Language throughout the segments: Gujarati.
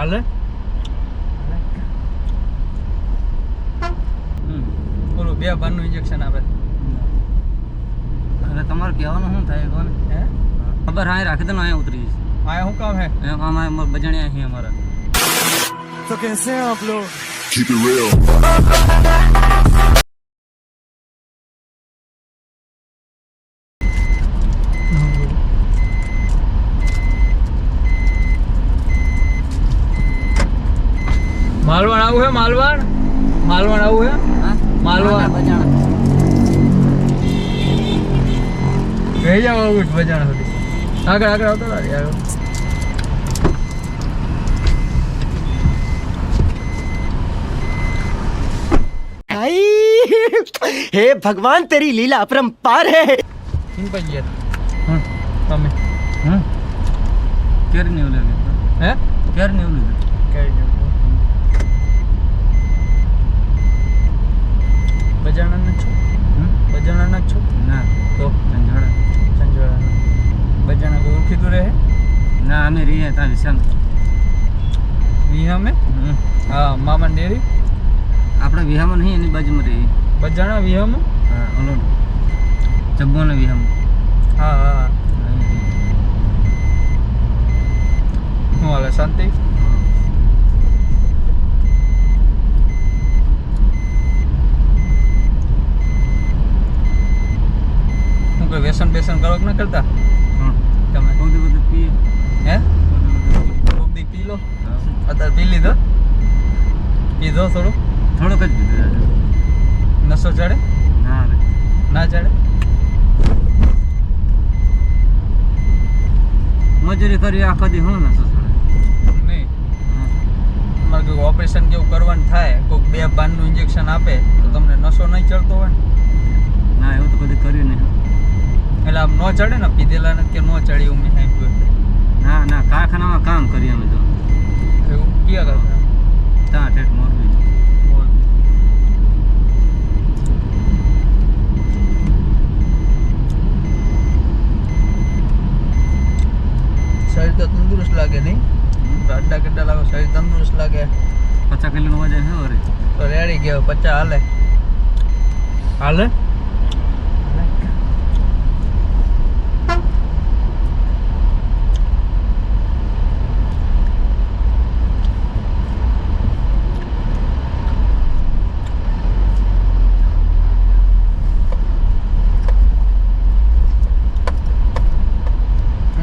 Ale? Lekka. હમ ઓલું બે બારનું ઇન્જેક્શન આપે. હવે તમારે કહેવાનું શું થાય કોને? હે? ખબર હા રાખી દો અહીંયા ઉતરી જઈશ. શું કામ હે? કામ આ અમારે બજાણ્યા અહીં અમારા. તો કેસે આપ લોગ? Keep it real. માલવણ આવું હે માલવણ માલવણ આવું હે હા માલવા. બજાણા રહી જાવ આવું બજાણા સુધી આગળ આગળ આવતો રહો યાર भाई हे भगवान तेरी लीला अपरंपार है સિમ્પલ યાર હમ તમે હમ ક્યારે નહીં ઓલે હે ક્યારે નહીં ઓલે કઈ બજાણા છો? બજાણા છો? ના. તો? ઝંઝાડા સંજોડા બજાણા કોઈ ઓળખીતું રહે? ના અમે રહીએ ત્યાં વિશાલ વિહામે? હમ. હા મામા ડેરી? આપણે વિહામાં નહીં એની બાજુમાં રહીએ. બજાણા વિહામાં? હા ઓલો. ચબ્બોના વિહામાં. હા હા. શું હાલે શાંતિ? કોઈ વ્યસન બેસન કરો કે ના કરતા? તમે? બધું બધું પીએ. હે? બધું બધું પી લો. અત્યારે પી લીધો? પીધો થોડું? થોડુંક જ પીધું નસો ચડે ના ના. ચડે મજૂરી કરી આખો દી હું નસો નહીં. મારે કોઈ ઓપરેશન કેવું કરવાનું થાય કોઈક બે બાનનું ઇન્જેક્શન આપે તો તમને નશો નહીં ચડતો હોય ને? ના એવું તો કદી કર્યું નહીં. એટલે આમ ન ચડે ને પીધેલા ને કે ન ચડે એવું મેં સાંભળ્યું ના ના કારખાનામાં કામ કરીએ અમે તો. એવું? ક્યાં કરતા ત્યાં ઠેઠ મોરબી. શરીર તો તંદુરસ્ત લાગે નહીં? અડ્ડા ગड्डा લાગે શરીર તંદુરસ્ત લાગે. પચાસ કિલોનું વજન છે વરે તો રેડી ગયો પચ્ચા હાલે. હાલે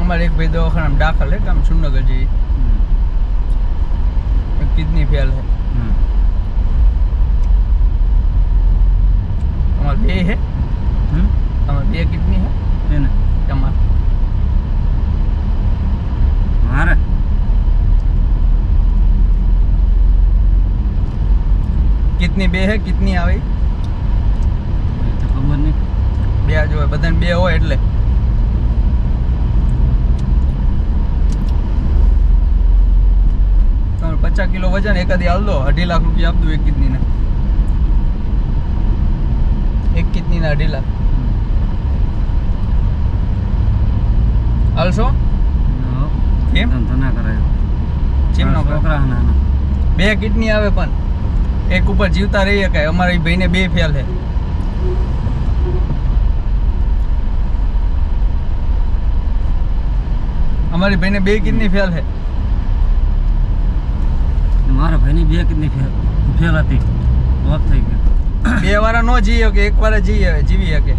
અમારે એક ભાઈ દવાખાનામાં દાખલ હે કામ સુનગર જઈ કિડની ફેલ હે. હમ. તમારે બે હે. હમ? તમારે બે કિડની હે. એને? તમારે. મારે? કિતની બે હે કિતની આવી. તો ખબર નહીં. બે જ હોય બધાને બે હોય એટલે. પચાસ કિલો વજન એકાદી હાલ દો અઢી લાખ રૂપિયા આપતું એક કિડનીને. એક કિડનીના અઢી લાખ. હાલશો? કેમ? ધંધો ના કરાય. ચીમ નો છોકરા બે કિડની આવે પણ. એક ઉપર જીવતા રહી શકાય અમારા ભાઈને બે ફેલ છે અમારી ભાઈને બે કિડની ફેલ છે મારા ભાઈની બે કિડની ફેલ હતી ઓફ થઈ ગઈ બે વાર નો જીયો કે એક વાર જીવે જીવી શકે.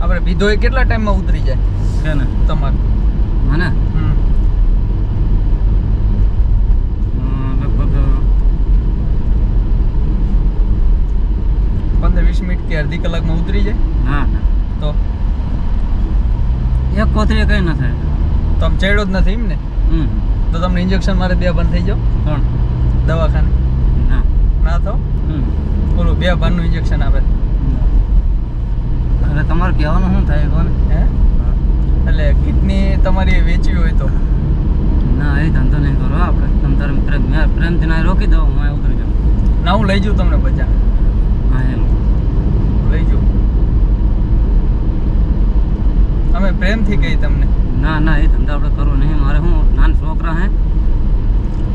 આપણે પીધો એ કેટલા ટાઈમમાં ઉતરી જાય? છે ને તમારે. મને? પંદર વીસ મિનિટ કે અડધી કલાકમાં ઉતરી જાય? હા તો? એક કોથળી કઈ ના થાય. તમે ચડ્યો જ નથી એમ ને? તો તમને ઇન્જેક્શન મારે બે બંધ થઈ જાઓ કોણ? દવાખાને? ના. ના તો? ઓલું બે બારનું ઇન્જેક્શન આપે. હવે તમારે કહેવાનું શું થાય કોને હે? એટલે કિડની તમારી વેચવી હોય તો. ના એ ધંધો નહીં કરો આપણે. તમે તારે મિત્ર પ્રેમથી ના રોકી દઉં હું ઉતરી જાઉં. ના હું લઈ જાઉં તમને બચા હા એમ લઈ જાઉં અમે પ્રેમથી કહી તમને? ના ના એ ધંધા આપણે કરવો નહીં. મારે હું નાન છોકરા હે.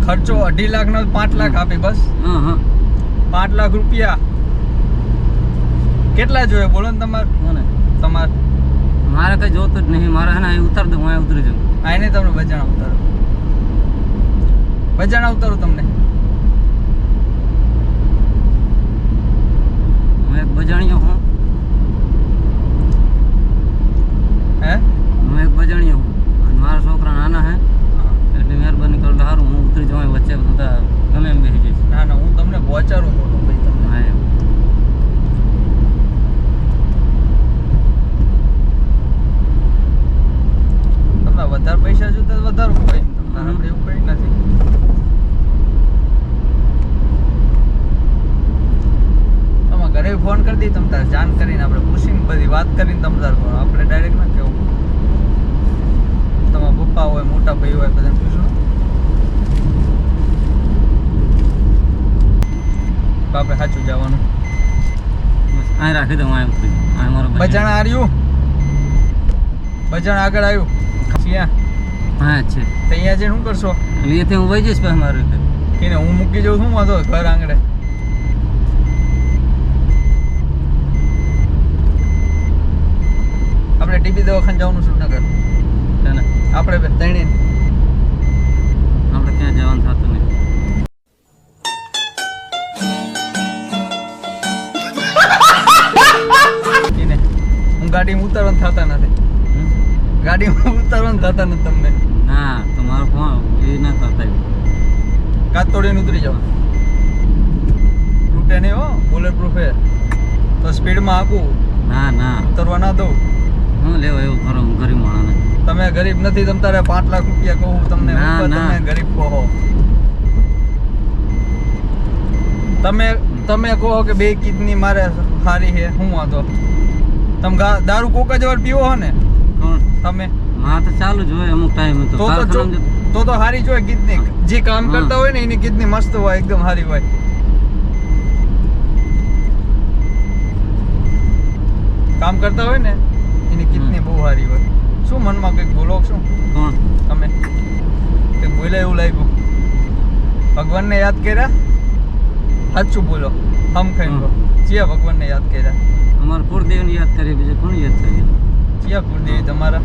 ખર્ચો અઢી લાખ નો પાંચ લાખ આપી બસ? હા હા. પાંચ લાખ રૂપિયા. કેટલા જોઈએ? બોલો ને તમારે. તમારે. મારે કઈ જોતું જ નહીં. મારે હે ઉતાર દઉં હું ઉતરી જાઉં. નહીં તમને બજાણા ઉતારો. બજાણા ઉતારું તમને. હું એક બજાણીઓ હું. હે? હું એક બજાણીયો હું. અને મારા છોકરા નાના હે. એટલે મહેરબાની કરો સારું હું ઉતરી અહીં વચ્ચે બધા ગમે એમ બેસી જઈશ. ના ના હું તમને પહોંચાડું બોલું ભાઈ તમને હા એમ. તમને વધારે પૈસા જોતા તો વધારે હું કઈ તમારે આપણે એવું કઈ નથી તમે ઘરે ફોન કરી દી તમ તારે જાણ કરીને આપણે પૂછીને બધી વાત કરીને તમે તાર આપણે ડાયરેક્ટ ના કેવું? તમારા પપ્પા હોય મોટા ભાઈ હોય બધાને પૂછો. બાપે સાચું જવાનું. બસ. અહીં રાખી દઉં અહીં આ મારો બજાણ હાર્યું? બજાણ આગળ આવ્યું? ત્યાં હા છે. તો અહીંયા જઈને શું કરશો? એટલે હું વહી જઈશ મારી કે હું મૂકી જઉં શું વાંધો ઘર આંગણે. આપણે ટીબી દવાખાને જવાનું શું છે ને આપણે બે ત્રણે. આપણે ક્યાં જવાનું થતું નહીં. હું ગાડીમાં ઉતારવાનું થતા નથી? ગાડીમાં ઉતારવાનું થતા નથી તમને. ના તમારો ફોન એ ના એવું. કાચ તોડીને ઉતરી જાઓ. રૂટે નહીં હો બુલેટ પ્રૂફ હે તો સ્પીડમાં આકું ના ના. ઉતરવા ના દઉં. હું લેવો એવું ખરો ગરીબ માણસને તમે ગરીબ નથી તમ તારે પાંચ લાખ રૂપિયા કહું તમને. તમે ગરીબ કહો. તમે તમે કહો કે બે કિડની મારે સારી છે શું વાંધો? તમે દારૂ કોકા જવાર પીવો હો ને? તમે? હા તો ચાલુ જ હોય અમુક ટાઈમ તો. તો તો તો તો સારી જ હોય કિડની. જે કામ કરતા હોય ને એની કિડની મસ્ત હોય એકદમ સારી હોય. કામ કરતા હોય ને? એની કિડની બહુ સારી હોય. શું મનમાં કંઈક બોલો શું તમે? કંઈક બોલ્યા એવું લાગ્યું? ભગવાનને યાદ કર્યા? સાચું બોલો. હમ ખાઈ ચિયા ભગવાનને યાદ કર્યા? અમારે કુળદેવને યાદ કરીએ બીજું કોણ યાદ કરીએ? ચિયા કુળદેવી તમારા?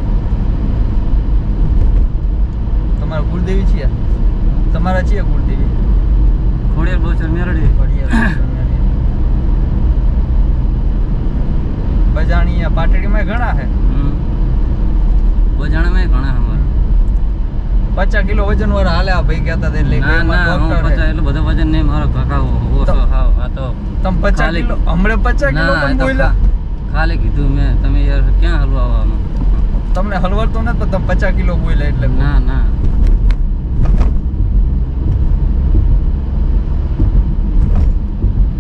તમારા કુળદેવી ચિયા? તમારા છીએ કુળદેવી? ખોડિયાર બહુ મેરડી. બજાણીયા પાટડીમાં ઘણા છે. બજાણામાં ઘણા અમારે. પચાસ કિલો વજન વાળા હાલે આ ભાઈ કહેતા હતા એટલે ના ના હું પચાસ. એટલું વજન નહીં મારો કાકા ઓછો હાવ આ તો તમે પચાસ કિલો હમણાં પચાસ કિલો પણ બોલ્યા? ખાલી કીધું મેં તમે યાર ક્યાં હલવા આવવાનું તમને હલવાડતો નથી પણ તમે પચાસ કિલો બોલ્યા એટલે ના ના.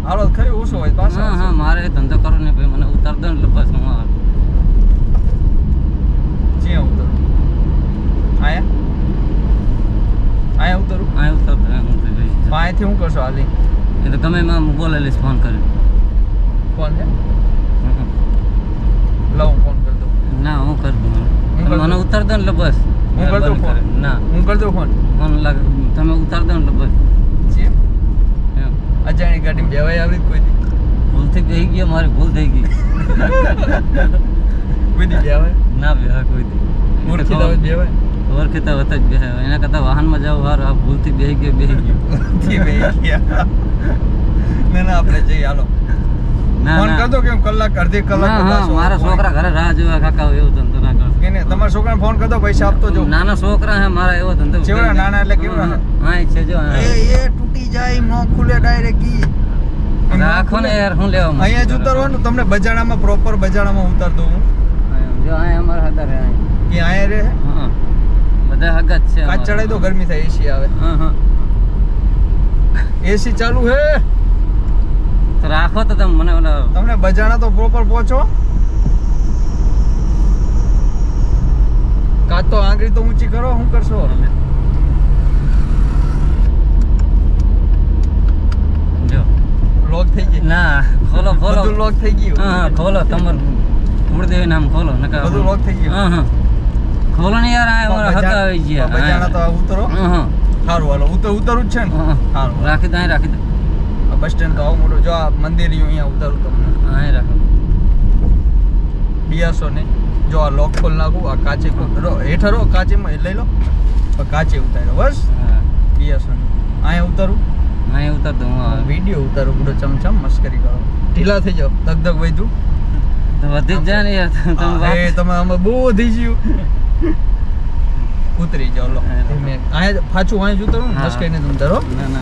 હાલો ખરી ઓછો હોય પાછો હા હા મારે ધંધો કરો ને ભાઈ મને ઉતાર દો ને બસ હું આ- જ્યાં ઉતર? આયા? આયા ઉતરું? આયા ઉતર. પણ હું કરશો હાલી? એ તો ગમે એમાં બોલે લઈશ ફોન કર્યો. ફોન છે? લઉં ફોન કરી દઉં. ના હું કરી દઉં. મને ઉતાર દો ને બસ. હું કરી દઉં ફોન? ના. હું કરી દઉં ફોન? ફોન લાગે તમે ઉતાર દો ને બસ. એમ અજાણી ગાડી બેવાય આવી કોઈ ભૂલથી બેહી ગયો મારી ભૂલ થઈ ગઈ. કોઈ દી બેવાય? ના બેહા કોઈ દી. ઓળખીતા બેવાય. ઓળખીતા હોતા જ બેહે એના કરતાં વાહનમાં જાવ હાર. આ ભૂલથી બેહી ગયો બેહી ગયો. બેહી ગયા. ના ના આપણે જઈએ હાલો. ફોન ના. દો કે કલાક અડધી કલાક હા હા મારા છોકરા ઘરે રાહ જોવા કાકા એવું ધંધો ના કરશો. કે તમારા છોકરાને ફોન કરી પૈસા આપતો જો. નાના છોકરા હે મારા એવો ધંધો કેવડા નાના એટલે કેવડા હા છે જો એ એ તૂટી જાય નો ખુલે ડાયરેક્ટ ઈ. ઈ રાખો ને યાર હું લેવા અહીંયા જ ઉતારવાનું તમને બજાડામાં પ્રોપર બજાડામાં ઉતાર દઉં હું જો અમારા કે રે હા બધા હગત છે કાચ ચડાઈ દો ગરમી થાય એસી આવે. હા હા. એસી ચાલુ હે. રાખો તો તમે મને તમને બજાણા તો પ્રોપર પહોંચો. કાં તો આંગળી તો ઊંચી કરો શું કરશો? તમે. લોક થઈ ગઈ. ના ખોલો ખોલો. બધું લોક થઈ ગયું. હા ખોલો. તમારું છોડ નામ ખોલો નકા બધું લોક થઈ ગયું. હા હા. ખોલો ને યાર આ અમારા આવી ગયા. બજાણા તો ઉતરો. હા સારું હાલો. ઉતર ઉતરું જ છે ને. સારું રાખી દે રાખી દો. બસ સ્ટેન્ડ તો આવું મોટું. જો આ મંદિર અહીંયા ઉતારું તમને. અહીં રાખો. બિયાસો ને. જો આ લોક ખોલ નાખું આ કાચે હેઠળ રો કાચેમાં લઈ લો. કાચે ઉતાર્યો બસ. બિયાસો ને. અહીંયા ઉતારું. અહીંયા ઉતાર દઉં વીડિયો ઉતારું પૂરો ચમચમ મસ્કરી કરો. ઢીલા થઈ જાઓ. ધક વધ્યું. વધી જ જાય ને યાર તમે આમાં બહુ વધી ગયું. ઉતરી જાઓ લો. અહીંયા પાછું અહીં જ ઉતરું. મસ્કરીને તમે ધરો ના ના.